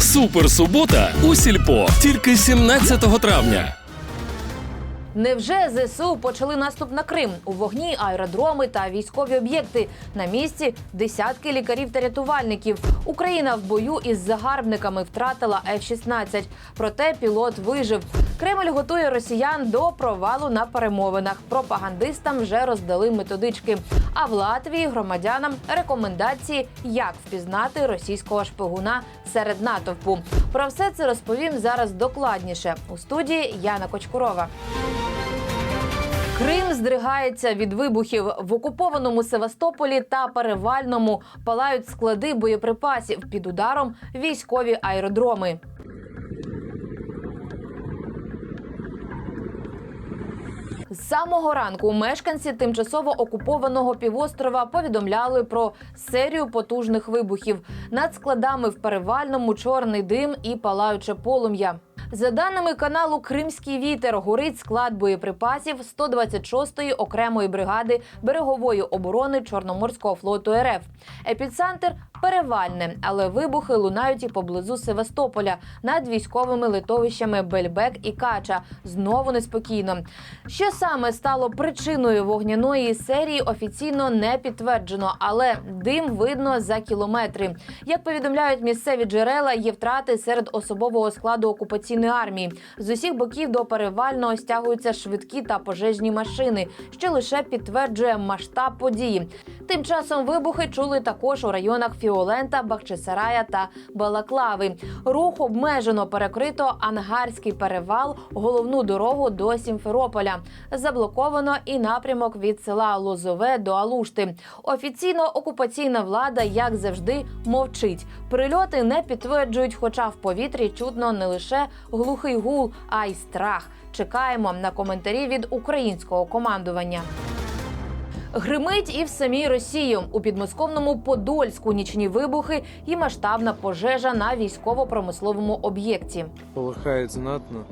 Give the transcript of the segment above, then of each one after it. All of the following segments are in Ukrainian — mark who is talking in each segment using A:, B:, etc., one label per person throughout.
A: Суперсубота у сільпо тільки 17 травня.
B: Невже ЗСУ почали наступ на Крим? У вогні аеродроми та військові об'єкти. На місці десятки лікарів та рятувальників. Україна в бою із загарбниками втратила F-16. Проте пілот вижив. Кремль готує росіян до провалу на перемовинах. Пропагандистам вже роздали методички. А в Латвії громадянам рекомендації, як впізнати російського шпигуна серед натовпу. Про все це розповім зараз докладніше у студії Яна Кочкурова. Крим здригається від вибухів в окупованому Севастополі та Перевальному палають склади боєприпасів під ударом військові аеродроми. З самого ранку мешканці тимчасово окупованого півострова повідомляли про серію потужних вибухів. Над складами в перевальному чорний дим і палаюче полум'я. За даними каналу Кримський вітер горить склад боєприпасів 126-ї окремої бригади берегової оборони Чорноморського флоту РФ. Епіцентр перевальне, але вибухи лунають і поблизу Севастополя над військовими литовищами Бельбек і Кача. Знову неспокійно. Що саме стало причиною вогняної серії, офіційно не підтверджено, але дим видно за кілометри. Як повідомляють місцеві джерела, є втрати серед особового складу окупаційної армії. З усіх боків до перевального стягуються швидкі та пожежні машини, що лише підтверджує масштаб події. Тим часом вибухи чули також у районах Фіолента, Бахчисарая та Балаклави. Рух обмежено перекрито ангарський перевал, головну дорогу до Сімферополя. Заблоковано і напрямок від села Лозове до Алушти. Офіційно окупаційна влада, як завжди, мовчить. Прильоти не підтверджують, хоча в повітрі чутно не лише глухий гул, а й страх. Чекаємо на коментарі від українського командування. Гримить і в самій Росії у підмосковному Подольську нічні вибухи і масштабна пожежа на військово-промисловому об'єкті.
C: Полыхает знатно.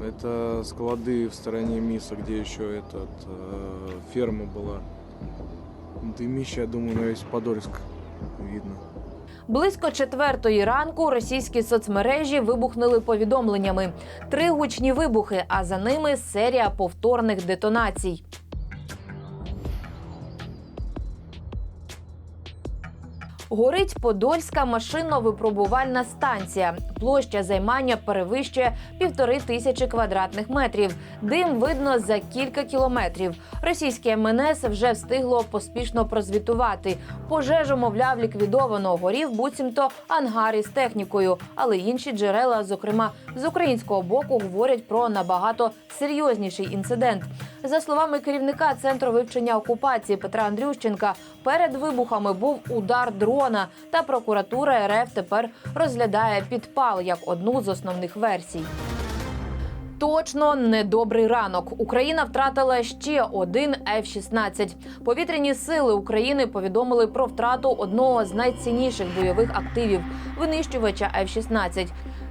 C: Это склады в стороне Миса, где еще этот э, ферма была. Дымище, я думаю, на весь Подольск видно.
B: Близько четвертої ранку російські соцмережі вибухнули повідомленнями: три гучні вибухи, а за ними серія повторних детонацій. Горить Подольська машинно-випробувальна станція. Площа займання перевищує півтори тисячі квадратних метрів. Дим видно за кілька кілометрів. Російське МНС вже встигло поспішно прозвітувати. Пожежу, мовляв, ліквідовано. Горів буцімто ангар із технікою, але інші джерела, зокрема з українського боку, говорять про набагато серйозніший інцидент. За словами керівника центру вивчення окупації Петра Андрющенка, перед вибухами був удар дрона, та прокуратура РФ тепер розглядає підпал як одну з основних версій. Точно недобрий ранок. Україна втратила ще один F-16. Повітряні сили України повідомили про втрату одного з найцінніших бойових активів винищувача F-16.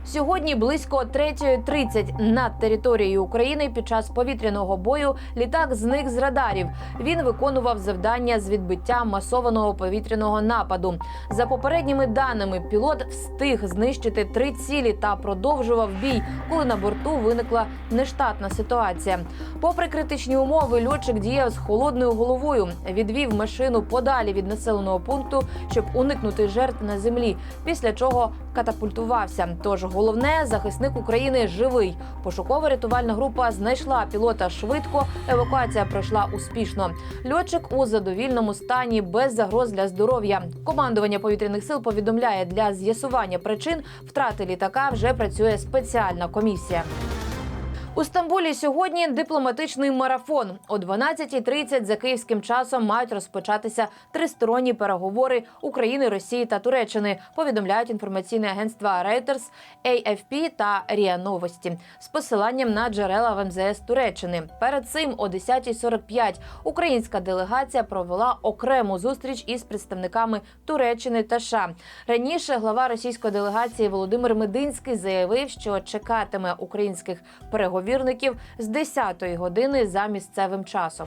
B: Сьогодні близько 3.30 над територією України під час повітряного бою літак зник з радарів. Він виконував завдання з відбиття масованого повітряного нападу. За попередніми даними, пілот встиг знищити три цілі та продовжував бій, коли на борту виникла нештатна ситуація. Попри критичні умови, льотчик діяв з холодною головою, відвів машину подалі від населеного пункту, щоб уникнути жертв на землі. Після чого катапультувався. Тож головне захисник України живий. Пошукова рятувальна група знайшла пілота швидко. Евакуація пройшла успішно. Льотчик у задовільному стані без загроз для здоров'я. Командування повітряних сил повідомляє для з'ясування причин втрати літака вже працює спеціальна комісія. У Стамбулі сьогодні дипломатичний марафон. О 12.30 за київським часом мають розпочатися тристоронні переговори України, Росії та Туреччини. Повідомляють інформаційне агентства Reuters, AFP та РІА Новості з посиланням на джерела в МЗС Туреччини. Перед цим о 10.45 українська делегація провела окрему зустріч із представниками Туреччини та США. Раніше глава російської делегації Володимир Мединський заявив, що чекатиме українських переговірників з 10-ї години за місцевим часом.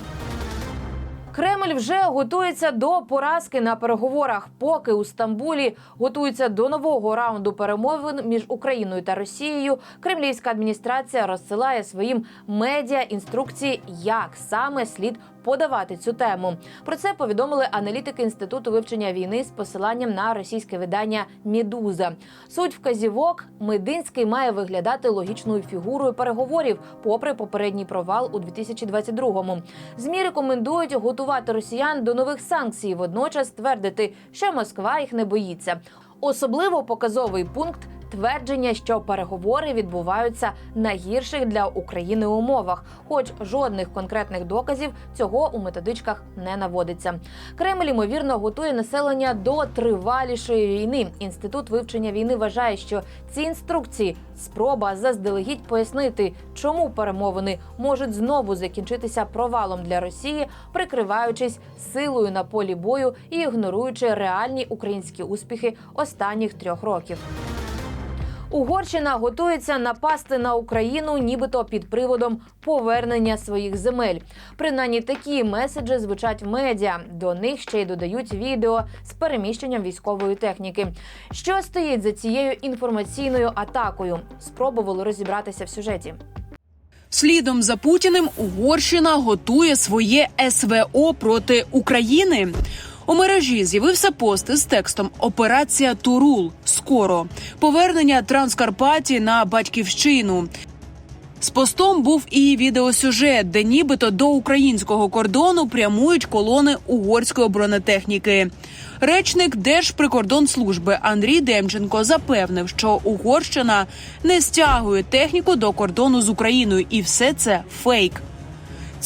B: Кремль вже готується до поразки на переговорах. Поки у Стамбулі готуються до нового раунду перемовин між Україною та Росією. Кремлівська адміністрація розсилає своїм медіа інструкції, як саме слід подавати цю тему. Про це повідомили аналітики інституту вивчення війни з посиланням на російське видання Мідуза. Суть вказівок Мединський має виглядати логічною фігурою переговорів, попри попередній провал у 2022-му. Змі рекомендують готувати росіян до нових санкцій, водночас твердити, що Москва їх не боїться. Особливо показовий пункт. Твердження, що переговори відбуваються на гірших для України умовах, хоч жодних конкретних доказів цього у методичках не наводиться. Кремль ймовірно готує населення до тривалішої війни. Інститут вивчення війни вважає, що ці інструкції спроба заздалегідь пояснити, чому перемовини можуть знову закінчитися провалом для Росії, прикриваючись силою на полі бою і ігноруючи реальні українські успіхи останніх трьох років. Угорщина готується напасти на Україну, нібито під приводом повернення своїх земель. Принаймні такі меседжі звучать в медіа. До них ще й додають відео з переміщенням військової техніки. Що стоїть за цією інформаційною атакою? Спробували розібратися в сюжеті.
D: Слідом за Путіним Угорщина готує своє СВО проти України. У мережі з'явився пост із текстом Операція Турул скоро повернення Транскарпаті на батьківщину. З постом був і відеосюжет, де нібито до українського кордону прямують колони угорської бронетехніки. Речник Держприкордонслужби Андрій Демченко запевнив, що Угорщина не стягує техніку до кордону з Україною, і все це фейк.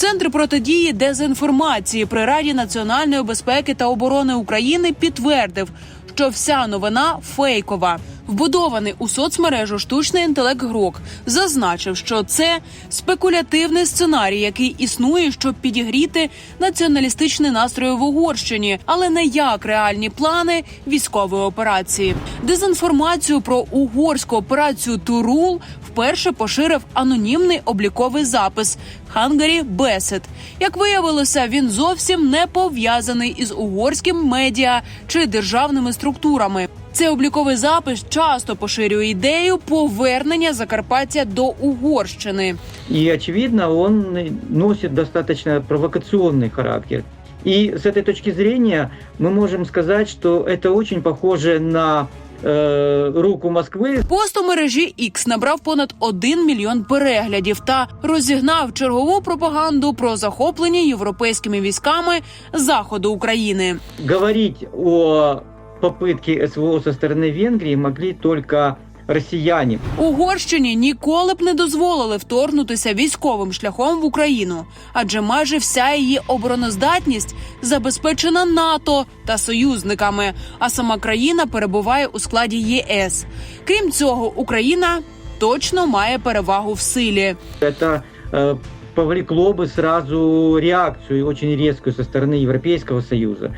D: Центр протидії дезінформації при Раді національної безпеки та оборони України підтвердив, що вся новина фейкова. Вбудований у соцмережу штучний інтелект Грок зазначив, що це спекулятивний сценарій, який існує, щоб підігріти націоналістичні настрої в Угорщині, але не як реальні плани військової операції. Дезінформацію про угорську операцію Турул вперше поширив анонімний обліковий запис Хангарі Бесет. Як виявилося, він зовсім не пов'язаний із угорським медіа чи державними структурами. Цей обліковий запис часто поширює ідею повернення Закарпаття до Угорщини.
E: И, очевидно, он носит достаточно провокационный характер. И с этой точки зрения мы можем сказать, что это очень похоже на э, руку Москвы
D: Пост у мережі X набрав понад 1 мільйон переглядів та розігнав чергову пропаганду про захоплення європейськими військами заходу України.
E: говорить о попытке СВО со стороны Венгрии могли только россияне.
D: Угорщині ніколи б не дозволили вторгнутися військовим шляхом в Україну, адже майже вся її обороноздатність забезпечена НАТО та союзниками. А сама країна перебуває у складі ЄС. Крім цього, Україна точно має перевагу в силі.
E: Это э, повлекло бы сразу реакцию очень резкую со стороны Европейского Союза.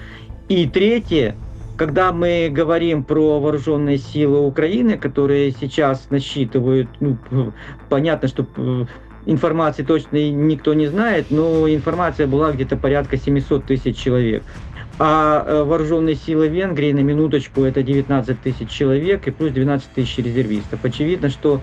E: И третье, когда мы говорим про вооруженные силы Украины, которые сейчас насчитывают, ну, п- понятно, что п- информации точно никто не знает, но информация была где-то порядка 700 тысяч человек. А э, вооруженные силы Венгрии, на минуточку, это 19 тысяч человек и плюс 12 тысяч резервистов. Очевидно, что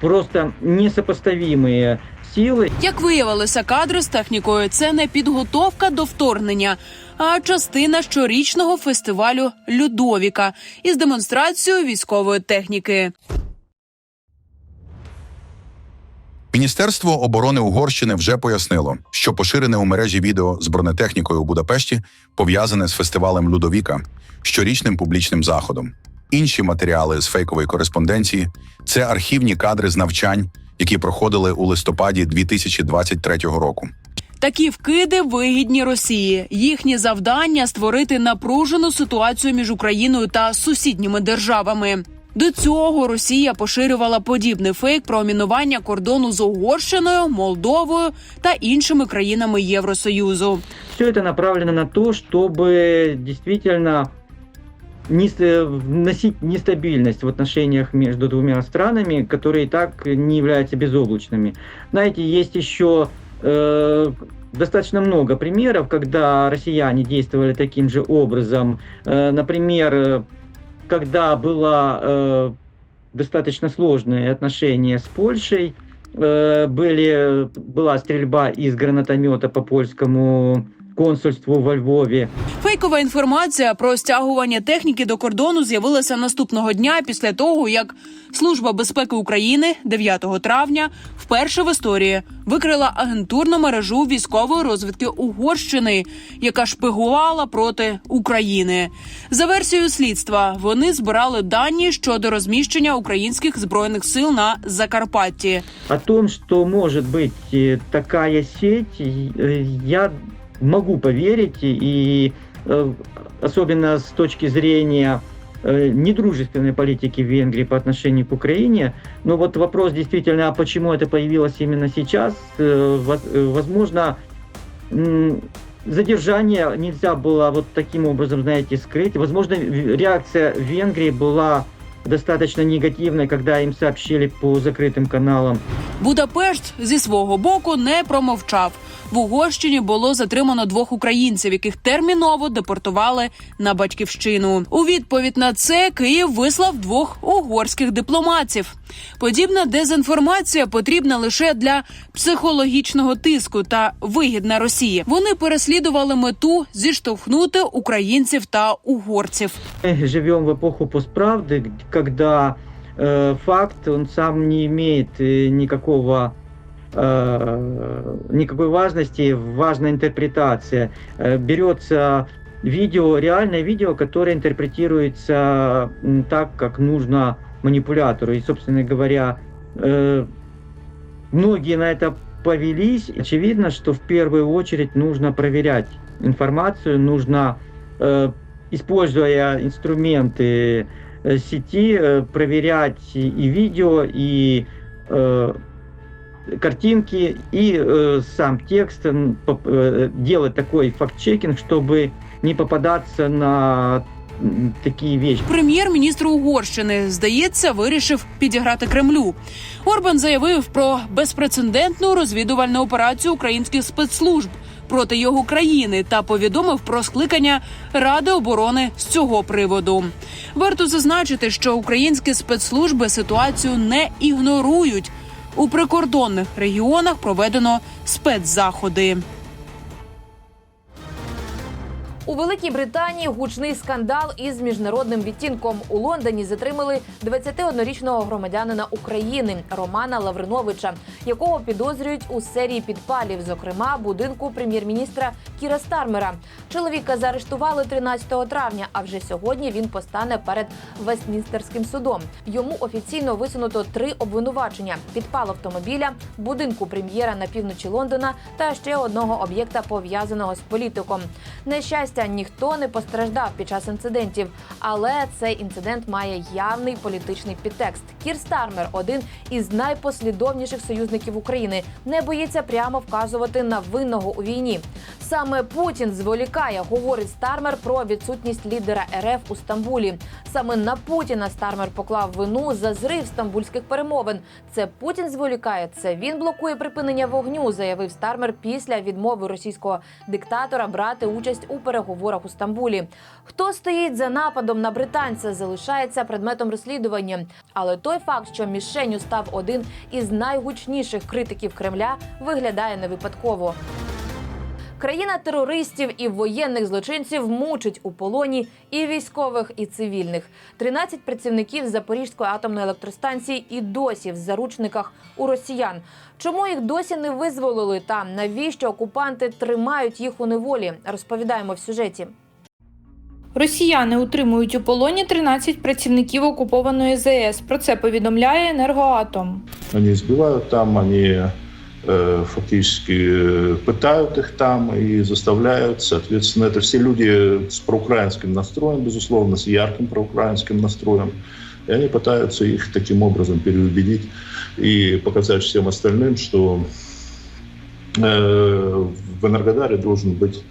E: просто несопоставимые силы.
D: Як виявилося, кадри з технікою це не підготовка до вторгнення, а частина щорічного фестивалю Людовіка із демонстрацією військової техніки.
F: Міністерство оборони Угорщини вже пояснило, що поширене у мережі відео з бронетехнікою у Будапешті пов'язане з фестивалем Людовіка, щорічним публічним заходом. Інші матеріали з фейкової кореспонденції це архівні кадри з навчань, які проходили у листопаді 2023 року.
D: Такі вкиди вигідні Росії. Їхнє завдання створити напружену ситуацію між Україною та сусідніми державами. До цього Росія поширювала подібний фейк про мінування кордону з Угорщиною, Молдовою та іншими країнами Євросоюзу.
E: Все это направлено на то, чтобы действительно нес- вносить нестабильность в отношениях между двумя странами, которые и так не являются безоблачными. Знаете, есть еще э, достаточно много примеров, когда россияне действовали таким же образом. Э, Например, э, когда было э, достаточно сложные отношения с Польшей, э, были, была стрельба из гранатомета по польскому консульству во Львові.
D: Фейкова інформація про стягування техніки до кордону з'явилася наступного дня після того, як Служба безпеки України 9 травня вперше в історії викрила агентурну мережу військової розвідки Угорщини, яка шпигувала проти України. За версією слідства вони збирали дані щодо розміщення українських збройних сил на Закарпатті.
E: О том, что может быть э, такая сеть, э, я могу поверить, и э, особенно с точки зрения э, недружественной политики Венгрии по отношению к Украине. Но вот вопрос действительно, а почему это появилось именно сейчас, э, воз- э, возможно, м, задержание нельзя было вот таким образом, знаете, скрыть. Возможно, в- реакция Венгрии была достаточно негативной, когда им сообщили по закрытым каналам
D: Будапешт зі свого боку не промовчав. В Угорщині було затримано двох українців, яких терміново депортували на батьківщину. У відповідь на це Київ вислав двох угорських дипломатів. Подібна дезінформація потрібна лише для психологічного тиску та вигідна Росії. Вони переслідували мету зіштовхнути українців та угорців.
E: Мы живем в эпоху постправды, г- когда э, факт, он сам не имеет э, никакого э, никакой важности, важная интерпретация. Э, берется видео, реальное видео, которое интерпретируется м, так, как нужно манипулятору. И, собственно говоря, э, многие на это повелись. Очевидно, что в первую очередь нужно проверять информацию, нужно э, используя инструменты э, сети, э, проверять и видео, и э, картинки, и э, сам текст, поп- э, делать такой факт-чекинг, чтобы не попадаться на такие вещи.
D: Прем'єр-міністр Угорщини здається вирішив підіграти Кремлю. Орбан заявив про безпрецедентну розвідувальну операцію українських спецслужб проти його країни та повідомив про скликання Ради оборони з цього приводу. Варто зазначити, що українські спецслужби ситуацію не ігнорують. У прикордонних регіонах проведено спецзаходи.
B: У Великій Британії гучний скандал із міжнародним відтінком. У Лондоні затримали 21-річного громадянина України Романа Лавриновича, якого підозрюють у серії підпалів, зокрема будинку прем'єр-міністра Кіра Стармера. Чоловіка заарештували 13 травня. А вже сьогодні він постане перед Вестмінстерським судом. Йому офіційно висунуто три обвинувачення: підпал автомобіля, будинку прем'єра на півночі Лондона та ще одного об'єкта пов'язаного з політиком. На щастя, ніхто не постраждав під час інцидентів, але цей інцидент має явний політичний підтекст. Кір Стармер, один із найпослідовніших союзників України, не боїться прямо вказувати на винного у війні. Саме Путін зволікає, говорить Стармер про відсутність лідера РФ у Стамбулі. Саме на Путіна Стармер поклав вину за зрив стамбульських перемовин. Це Путін зволікає. Це він блокує припинення вогню, заявив Стармер після відмови російського диктатора брати участь у переговорах у Стамбулі. Хто стоїть за нападом на британця, залишається предметом розслідування. Але той факт, що мішенню став один із найгучніших критиків Кремля, виглядає не випадково. Країна терористів і воєнних злочинців мучить у полоні і військових, і цивільних. 13 працівників Запорізької атомної електростанції і досі в заручниках у росіян. Чому їх досі не визволили та навіщо окупанти тримають їх у неволі? Розповідаємо в сюжеті.
G: Росіяни утримують у полоні 13 працівників окупованої ЗАЕС. Про це повідомляє Енергоатом.
H: Они избивают там, они э, фактически э, пытают их там и заставляют. Соответственно, это все люди с проукраинским настроем, безусловно, с ярким проукраинским настроем. И они пытаются их таким образом переубедить и показать всем остальным, что э, в Энергодаре должен быть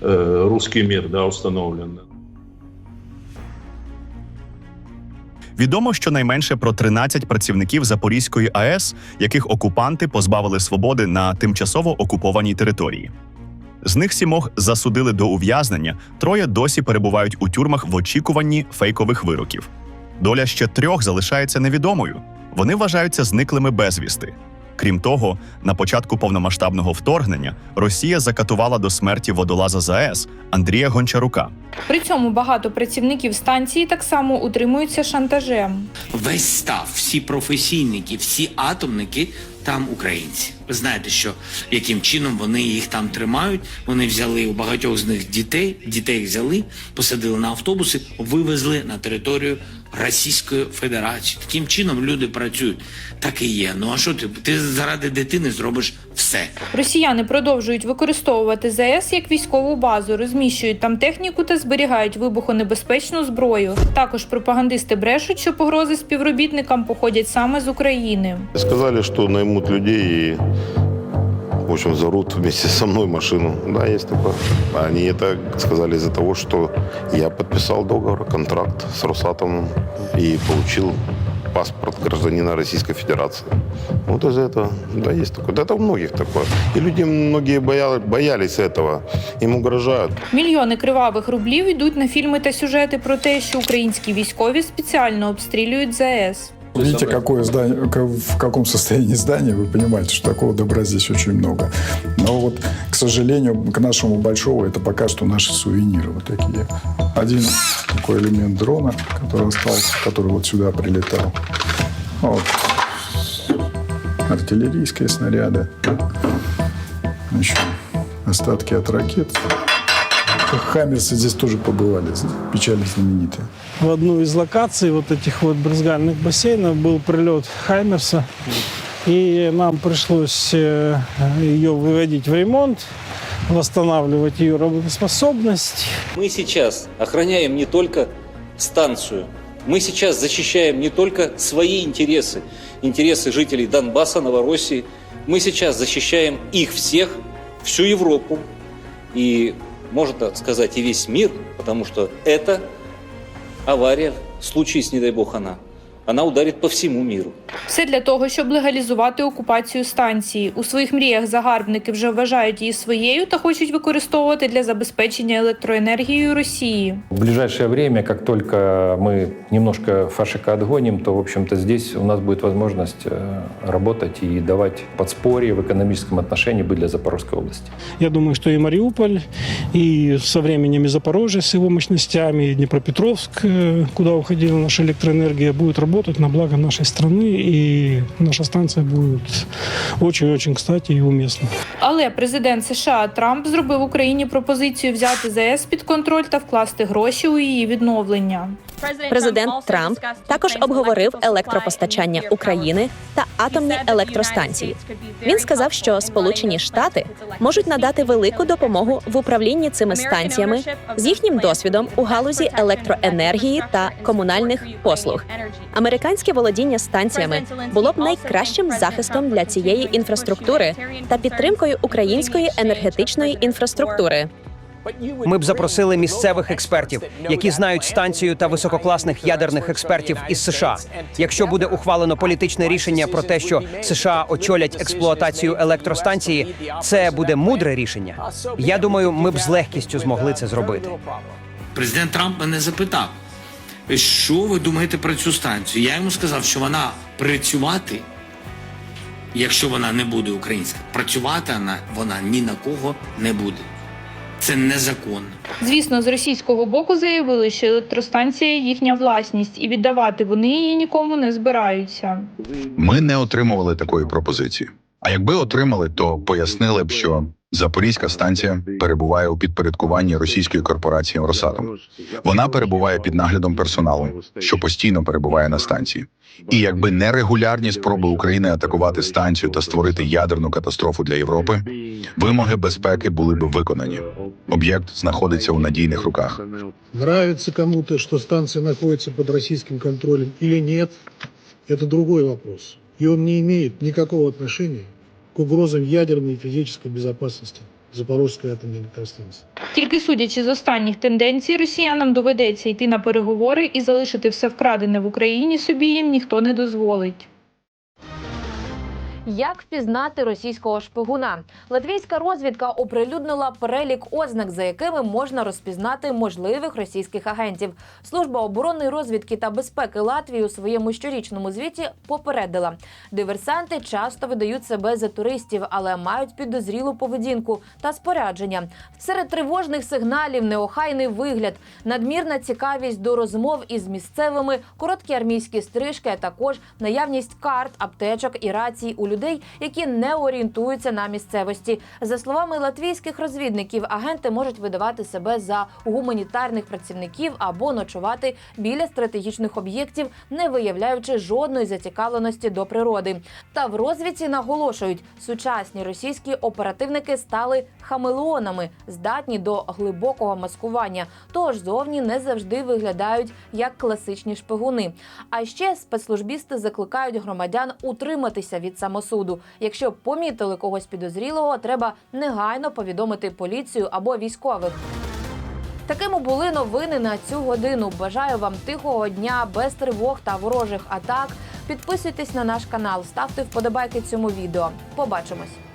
H: э, русский мир да, установлен.
I: Відомо щонайменше про 13 працівників Запорізької АЕС, яких окупанти позбавили свободи на тимчасово окупованій території. З них сімох засудили до ув'язнення, троє досі перебувають у тюрмах в очікуванні фейкових вироків. Доля ще трьох залишається невідомою. Вони вважаються зниклими безвісти. Крім того, на початку повномасштабного вторгнення Росія закатувала до смерті водолаза ЗАЕС Андрія Гончарука.
G: При цьому багато працівників станції так само утримуються шантажем.
J: Весь став, всі професійники, всі атомники там українці. Ви знаєте, що яким чином вони їх там тримають? Вони взяли у багатьох з них дітей, дітей взяли, посадили на автобуси, вивезли на територію Російської Федерації. Таким чином люди працюють. Так і є. Ну а що ти? Ти заради дитини зробиш все.
G: Росіяни продовжують використовувати ЗАЕС як військову базу, розміщують там техніку та зберігають вибухонебезпечну зброю. Також пропагандисти брешуть, що погрози співробітникам походять саме з України.
K: Сказали, что наймут людей и, в общем, зарут вместе со мной машину. Да, есть такое. Они это сказали из-за того, что я подписал договор, контракт с Росатомом и получил паспорт гражданина Российской Федерации. Вот из-за этого, да, есть такое. Да, это у многих такое. И люди многие бояли, боялись этого. Им угрожают.
G: Мільйони кривавих рублів йдуть на фільми та сюжети про те, що українські військові спеціально обстрілюють ЗАЕС.
L: Видите, какое здание, в каком состоянии здание, вы понимаете, что такого добра здесь очень много. Но вот, к сожалению, к нашему большому это пока что наши сувениры вот такие. Один такой элемент дрона, который остался, который вот сюда прилетал. Вот. Артиллерийские снаряды. Еще остатки от ракет. Хаммерсы здесь тоже побывали, печально знаменитые.
M: в одну из локаций вот этих вот брызгальных бассейнов был прилет Хаймерса. И нам пришлось э, ее выводить в ремонт, восстанавливать ее работоспособность.
N: Мы сейчас охраняем не только станцию, мы сейчас защищаем не только свои интересы, интересы жителей Донбасса, Новороссии, мы сейчас защищаем их всех, всю Европу и, можно сказать, и весь мир, потому что это авария, случись, не дай бог, она, она ударит по всему миру.
G: Все для того, щоб легалізувати окупацію станції. У своїх мріях загарбники вже вважають її своєю та хочуть використовувати для забезпечення електроенергією Росії.
O: В ближайшее время, как только мы немножко фашика отгоним, то, в общем-то, здесь у нас будет возможность э, работать и давать подспорье в экономическом отношении быть для Запорожской области.
M: Я думаю, что и Мариуполь, и со временем и Запорожье с его мощностями, и Днепропетровск, э, куда уходила наша электроэнергия, будет работать на благо нашей страны, и наша станция будет очень-очень кстати и уместна.
G: Але президент США Трамп зробив Україні пропозицію взяти ЗАЕС під контроль та вкласти гроші у її відновлення.
P: Президент Трамп також обговорив електропостачання України та атомні електростанції. Він сказав, що Сполучені Штати можуть надати велику допомогу в управлінні цими станціями з їхнім досвідом у галузі електроенергії та комунальних послуг. Американське володіння станціями було б найкращим захистом для цієї інфраструктури та підтримкою української енергетичної інфраструктури.
Q: Ми б запросили місцевих експертів, які знають станцію та висококласних ядерних експертів із США. Якщо буде ухвалено політичне рішення про те, що США очолять експлуатацію електростанції, це буде мудре рішення. Я думаю, ми б з легкістю змогли це зробити.
J: Президент Трамп мене запитав, що ви думаєте про цю станцію? Я йому сказав, що вона працювати, якщо вона не буде українська, працювати вона, вона ні на кого не буде. Це незаконно.
G: Звісно, з російського боку заявили, що електростанція їхня власність, і віддавати вони її нікому не збираються.
F: Ми не отримували такої пропозиції. А якби отримали, то пояснили б, що Запорізька станція перебуває у підпорядкуванні російської корпорації Росатом. Вона перебуває під наглядом персоналу, що постійно перебуває на станції. І якби не регулярні спроби України атакувати станцію та створити ядерну катастрофу для Європи, вимоги безпеки були б виконані. Об'єкт знаходиться у надійних руках.
M: Нравится кому-то, что станция находится под российским контролем или нет, это другой вопрос. И он не имеет никакого отношения к угрозам ядерной и физической безопасности Запорожской атомной электростанции.
G: Тільки судячи з останніх тенденцій, росіянам доведеться йти на переговори і залишити все вкрадене в Україні собі їм ніхто не дозволить.
B: Як впізнати російського шпигуна? Латвійська розвідка оприлюднила перелік ознак, за якими можна розпізнати можливих російських агентів. Служба оборонної розвідки та безпеки Латвії у своєму щорічному звіті попередила: диверсанти часто видають себе за туристів, але мають підозрілу поведінку та спорядження. Серед тривожних сигналів неохайний вигляд, надмірна цікавість до розмов із місцевими, короткі армійські стрижки, а також наявність карт, аптечок і рацій у людей, які не орієнтуються на місцевості. За словами латвійських розвідників, агенти можуть видавати себе за гуманітарних працівників або ночувати біля стратегічних об'єктів, не виявляючи жодної зацікавленості до природи. Та в розвідці наголошують, сучасні російські оперативники стали хамелеонами, здатні до глибокого маскування, тож зовні не завжди виглядають як класичні шпигуни. А ще спецслужбісти закликають громадян утриматися від самосуду. Якщо помітили когось підозрілого, треба негайно повідомити поліцію або військових. Такими були новини на цю годину. Бажаю вам тихого дня без тривог та ворожих атак. Підписуйтесь на наш канал, ставте вподобайки цьому відео. Побачимось.